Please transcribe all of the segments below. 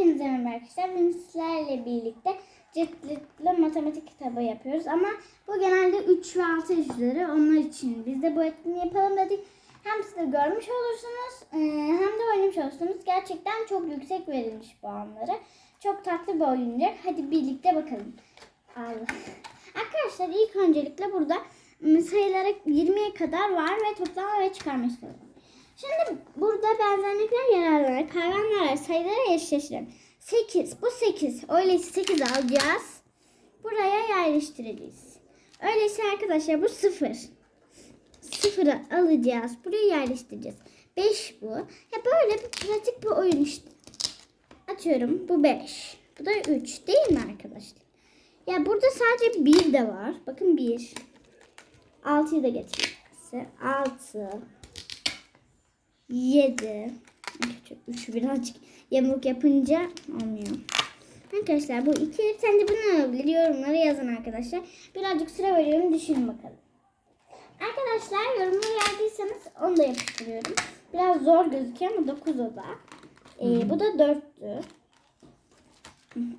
Hepinize merhaba arkadaşlar. Bugün sizlerle birlikte cıtlıklı matematik kitabı yapıyoruz. Ama bu genelde 3 ve 6 yaşları. Onlar için biz de bu etkinliği yapalım dedik. Hem siz de görmüş olursunuz e, hem de oynamış olursunuz. Gerçekten çok yüksek verilmiş puanları. Çok tatlı bir oyuncak. Hadi birlikte bakalım. Allah. Arkadaşlar ilk öncelikle burada sayılara 20'ye kadar var ve toplama ve çıkarma. Şimdi burada benzerlikler yararlanarak hayvanlarla sayıları eşleştirelim. 8. Bu 8. Öyleyse 8 alacağız. Buraya yerleştireceğiz. Öyleyse arkadaşlar bu 0. 0'ı alacağız. Buraya yerleştireceğiz. 5 bu. Ya böyle bir pratik bir oyun işte. Atıyorum bu 5. Bu da 3 değil mi arkadaşlar? Ya burada sadece 1 de var. Bakın 1. 6'yı da getireyim. size. 6 7 3 birazcık yamuk yapınca olmuyor. Arkadaşlar bu iki sen de bunu alabilir. Yorumlara yazın arkadaşlar. Birazcık süre veriyorum. Düşünün bakalım. Arkadaşlar yorumları verdiyseniz onu da yapıştırıyorum. Biraz zor gözüküyor ama 9 o da. Ee, bu da 4'tü.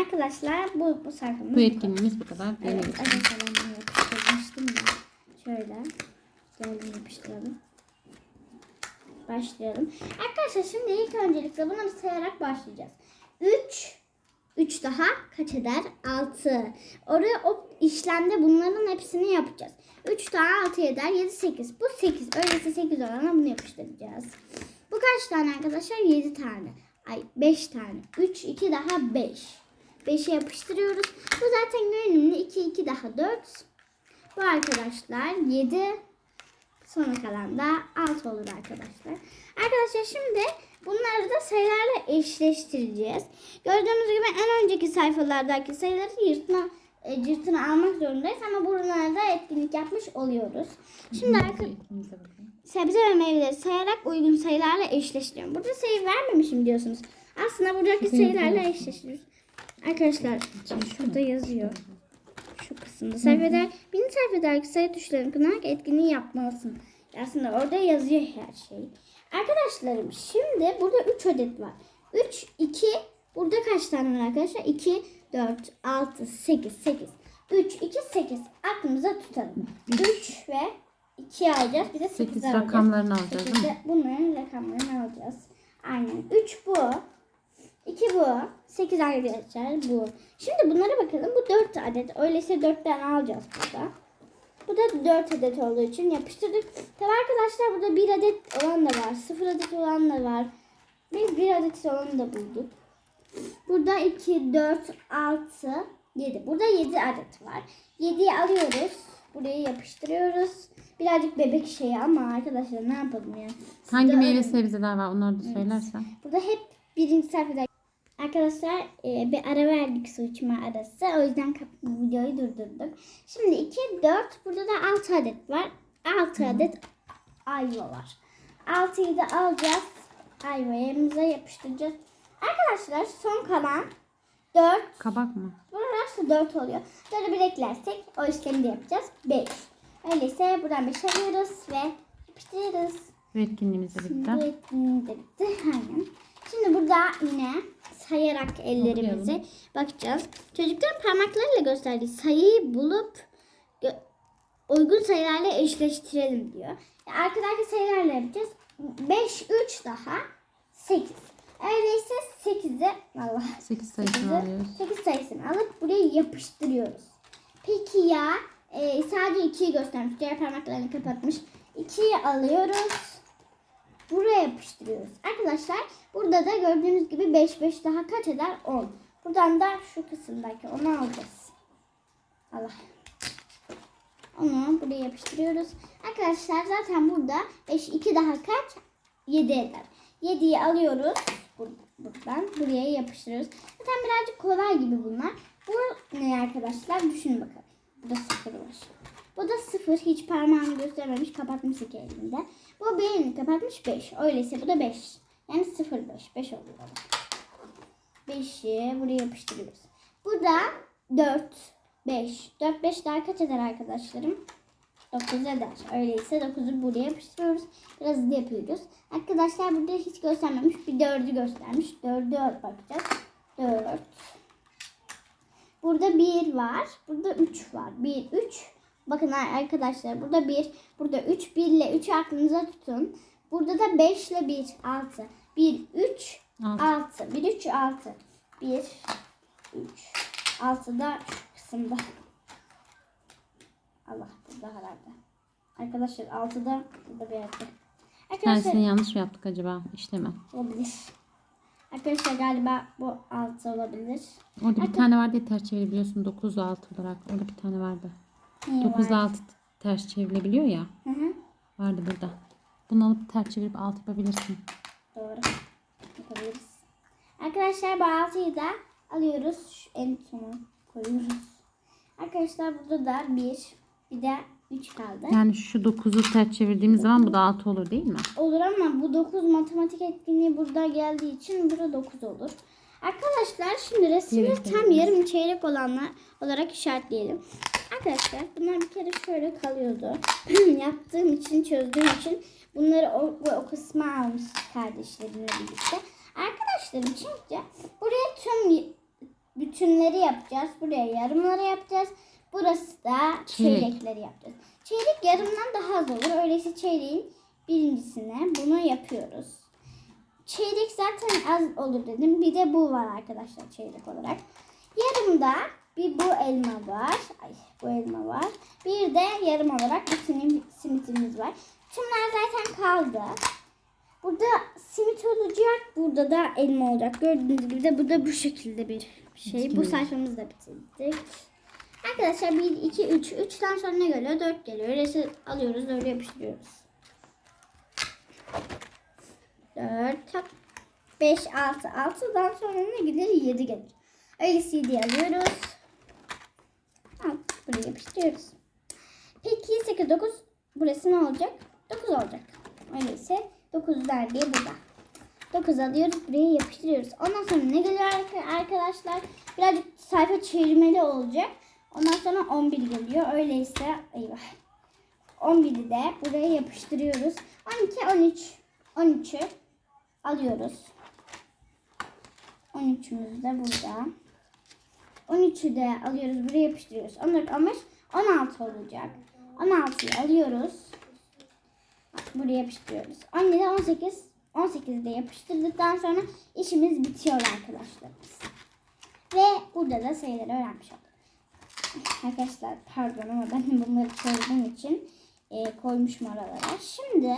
Arkadaşlar bu, bu sayfamız Bu etkinliğimiz bu kadar. Evet, Evet. bunu yapıştırmıştım da. Şöyle. Geldim yapıştıralım. Başlayalım. Arkadaşlar şimdi ilk öncelikle bir sayarak başlayacağız. 3 3 daha kaç eder? 6. Oraya o işlemde bunların hepsini yapacağız. 3 daha 6 eder. 7 8. Bu 8. Öyleyse 8 olana bunu yapıştıracağız. Bu kaç tane arkadaşlar? 7 tane. Ay 5 tane. 3 2 daha 5. 5'e yapıştırıyoruz. Bu zaten görünümlü. 2 2 daha 4. Bu arkadaşlar 7. Sonra kalan da 6 olur arkadaşlar. Arkadaşlar şimdi bunları da sayılarla eşleştireceğiz. Gördüğünüz gibi en önceki sayfalardaki sayıları yırtma, e, cırtına almak zorundayız ama buralarda etkinlik yapmış oluyoruz. Şimdi arkadaşlar sebze ve meyveleri sayarak uygun sayılarla eşleştiriyorum. Burada sayı vermemişim diyorsunuz. Aslında buradaki sayılarla eşleştiriyoruz. Arkadaşlar şurada yazıyor. Kısımda sayfada birinci sayfadaki sayı tuşlarını kullanarak etkinliği yapmalısın. Aslında orada yazıyor her şey. Arkadaşlarım şimdi burada 3 adet var. 3, 2, burada kaç tane var arkadaşlar? 2, 4, 6, 8, 8. 3, 2, 8. Aklımıza tutalım. 3 ve 2 alacağız. Bir de 8, 8 alacağız. rakamlarını alacağız değil Sekiz mi? bunların rakamlarını alacağız. Aynen. 3 bu. 2 bu. 8 arkadaşlar bu. Şimdi bunlara bakalım. Bu 4 adet. Öyleyse 4 tane alacağız burada. Bu da 4 adet olduğu için yapıştırdık. Tabi arkadaşlar burada 1 adet olan da var. 0 adet olan da var. Biz 1 adet olanı da bulduk. Burada 2, 4, 6, 7. Burada 7 adet var. 7'yi alıyoruz. Buraya yapıştırıyoruz. Birazcık bebek şeyi ama arkadaşlar ne yapalım ya. Siz Hangi de meyve sebzeler var onları da söylersen. Burada hep birinci sayfada. Arkadaşlar e, bir ara verdik su içme arası. O yüzden videoyu durdurduk. Şimdi 2, 4. Burada da 6 adet var. 6 adet ayva var. 6'yı da alacağız. Ayvamıza yapıştıracağız. Arkadaşlar son kalan 4. Kabak mı? Burası 4 oluyor. 4'ü bir eklersek o işlemi de yapacağız. 5. Öyleyse buradan 5 alıyoruz ve yapıştırıyoruz. Bu etkinliğimiz de bitti. Etkinliğimiz de bitti. Aynen. Şimdi burada yine sayarak ellerimizi Okuyalım. bakacağız. Çocukların parmaklarıyla gösterdiği sayıyı bulup gö- uygun sayılarla eşleştirelim diyor. Yani arkadaki sayılarla yapacağız. 5, 3 daha 8. Öyleyse 8'i Allah 8 sayısını alıyoruz. 8 sayısını alıp buraya yapıştırıyoruz. Peki ya e, sadece 2'yi göstermiş. Diğer parmaklarını kapatmış. 2'yi alıyoruz. Buraya yapıştırıyoruz. Arkadaşlar burada da gördüğünüz gibi 5 5 daha kaç eder? 10. Buradan da şu kısımdaki onu alacağız. Allah. Onu buraya yapıştırıyoruz. Arkadaşlar zaten burada 5 2 daha kaç? 7 eder. 7'yi alıyoruz. Bur- Buradan buraya yapıştırıyoruz. Zaten birazcık kolay gibi bunlar. Bu ne arkadaşlar? Düşünün bakalım. Burada 0 var. Bu da 0. Hiç parmağını göstermemiş. Kapatmış iki elinde. Bu bir elini kapatmış 5. Öyleyse bu da 5. Yani 0 5. 5 oluyor. 5'i buraya yapıştırıyoruz. Burada 4 5. 4 5 daha kaç eder arkadaşlarım? 9 eder. Öyleyse 9'u buraya yapıştırıyoruz. Biraz hızlı yapıyoruz. Arkadaşlar burada hiç göstermemiş. Bir 4'ü göstermiş. 4'ü bakacağız. 4. Burada 1 var. Burada 3 var. 1, 3. Bakın arkadaşlar burada 1, burada 3. 1 ile 3 aklınıza tutun. Burada da 5 ile 1, 6. 1, 3, Altı. 6. 1, 3, 6. 1, 3, 6 da şu kısımda. Allah burada herhalde. Arkadaşlar 6 da burada bir yerde. Arkadaşlar Tersini yanlış mı yaptık acaba? İşleme. olabilir. Arkadaşlar galiba bu 6 olabilir. Orada bir tane vardı ya ters çevirebiliyorsun. 9 ile 6 olarak. Orada bir tane vardı. Neyi 9 ile var? 6 ters çevrilebiliyor ya. Hı hı. Vardı burada. Bunu alıp ters çevirip 6 yapabilirsin. Doğru. Yapabiliriz. Arkadaşlar bu 6'yı da alıyoruz. Şu en sona koyuyoruz. Arkadaşlar burada da 1 bir de 3 kaldı. Yani şu 9'u ters çevirdiğimiz zaman bu da 6 olur değil mi? Olur ama bu 9 matematik etkinliği burada geldiği için burada 9 olur. Arkadaşlar şimdi resmi Evet, tam yarım çeyrek olanlar olarak işaretleyelim. Arkadaşlar bunlar bir kere şöyle kalıyordu. Yaptığım için çözdüğüm için bunları o, bu, o kısma almış kardeşlerimle birlikte. Arkadaşlarım şimdi buraya tüm bütünleri yapacağız. Buraya yarımları yapacağız. Burası da Çeyrek. çeyrekleri yapacağız. Çeyrek yarımdan daha az olur. Öyleyse çeyreğin birincisine bunu yapıyoruz. Çeyrek zaten az olur dedim. Bir de bu var arkadaşlar çeyrek olarak. Yarımda bir bu elma var. Ay bu elma var. Bir de yarım olarak simit, simitimiz var. Tümler zaten kaldı. Burada simit olacak. Burada da elma olacak. Gördüğünüz gibi de bu da bu şekilde bir şey. Bu sayfamızı da bitirdik. Arkadaşlar 1, 2, 3. 3'ten sonra ne geliyor? 4 geliyor. Resim alıyoruz. Öyle yapıştırıyoruz. 4, 5, 6. 6'dan sonra ne gelir? 7 gelir. Öyleyse 7'yi alıyoruz. Buraya yapıştırıyoruz. Peki 8, 9. Burası ne olacak? 9 olacak. Öyleyse 9 derdiği burada. 9 alıyoruz. Buraya yapıştırıyoruz. Ondan sonra ne geliyor arka- arkadaşlar? Birazcık sayfa çevirmeli olacak. Ondan sonra 11 geliyor. Öyleyse eyvah. 11'i de buraya yapıştırıyoruz. 12, 13. 13'ü alıyoruz. 13'ümüz de burada. 13'ü de alıyoruz. Buraya yapıştırıyoruz. 14, 15, 16 olacak. 16'yı alıyoruz. Buraya yapıştırıyoruz. 17, 18, 18'de yapıştırdıktan sonra işimiz bitiyor arkadaşlar. Ve burada da sayıları öğrenmiş olduk. Arkadaşlar pardon ama ben bunları çözdüğüm için e, koymuşum oralara. Şimdi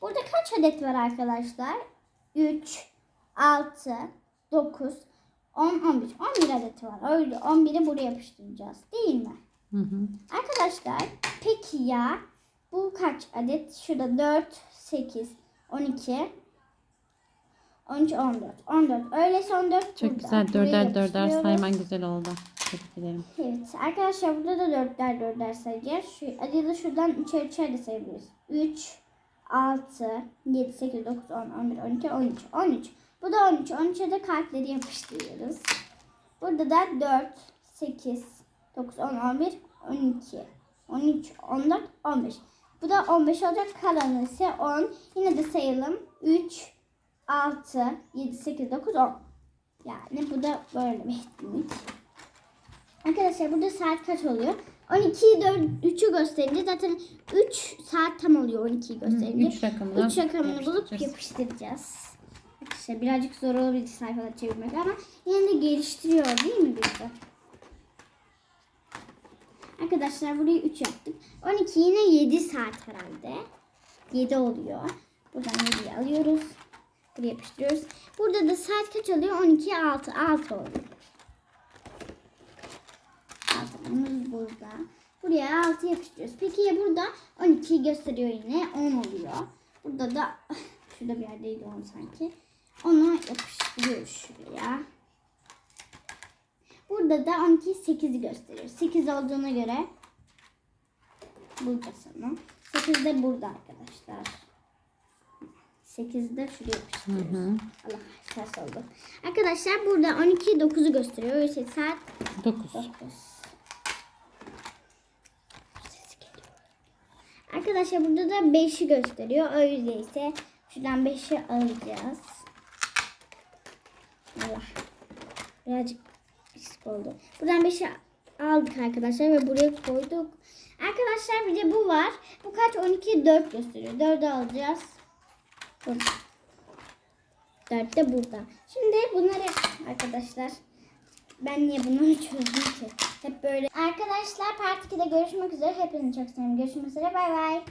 burada kaç adet var arkadaşlar? 3, 6, 9, 10, 11. 11 adet var. Öyle 11'i buraya yapıştıracağız değil mi? Hı hı. Arkadaşlar peki ya bu kaç adet? Şurada 4, 8, 12, 13, 14. 14. Öyleyse 14 Çok burada. güzel. Dörder dörder sayman güzel oldu. Tebrik ederim. Evet arkadaşlar burada da dörtler dörtler sayacağız. Şu, ya da şuradan üçer üçer de sayabiliriz. 3, 6, 7, 8, 9, 10, 11, 12, 13. 13. Bu da 13. 13'e de kalpleri yapıştırıyoruz. Burada da 4, 8, 9, 10, 11, 12, 13, 14, 15. Bu da 15 olacak. Kalanı ise 10. Yine de sayalım. 3, 6, 7, 8, 9, 10. Yani bu da böyle bir etkinlik. Arkadaşlar burada saat kaç oluyor? 12'yi 4, 3'ü gösterince zaten 3 saat tam oluyor 12'yi gösterince. 3 rakamını, 3 rakamını bulup yapıştıracağız. Arkadaşlar birazcık zor olabilir sayfaları çevirmek ama yine de geliştiriyor değil mi bizi? Arkadaşlar burayı 3 yaptık. 12 yine 7 saat herhalde. 7 oluyor. Buradan 7'yi alıyoruz. Buraya yapıştırıyoruz. Burada da saat kaç oluyor? 12 6 6 oluyor. Altımız burada. Buraya 6 yapıştırıyoruz. Peki ya burada 12'yi gösteriyor yine 10 oluyor. Burada da şurada bir yerdeydi 10 sanki. Onu yapıştırıyoruz şuraya. Burada da 12 8'i gösteriyor. 8 olduğuna göre bulacağız onu. 8 de burada arkadaşlar. 8 de şuraya Hı yapıştırıyoruz. hı. Allah ters oldu. Arkadaşlar burada 12 9'u gösteriyor. Öyleyse saat 9. 9. Arkadaşlar burada da 5'i gösteriyor. Öyleyse şuradan 5'i alacağız. Allah. Birazcık pislik oldu. Buradan 5'i aldık arkadaşlar ve buraya koyduk. Arkadaşlar bir de bu var. Bu kaç? 12, 4 gösteriyor. 4'ü alacağız. Burada. 4 de burada. Şimdi bunları arkadaşlar ben niye bunları çözdüm ki? Hep böyle. Arkadaşlar part 2'de görüşmek üzere. Hepinizi çok seviyorum. Görüşmek üzere. Bay bay.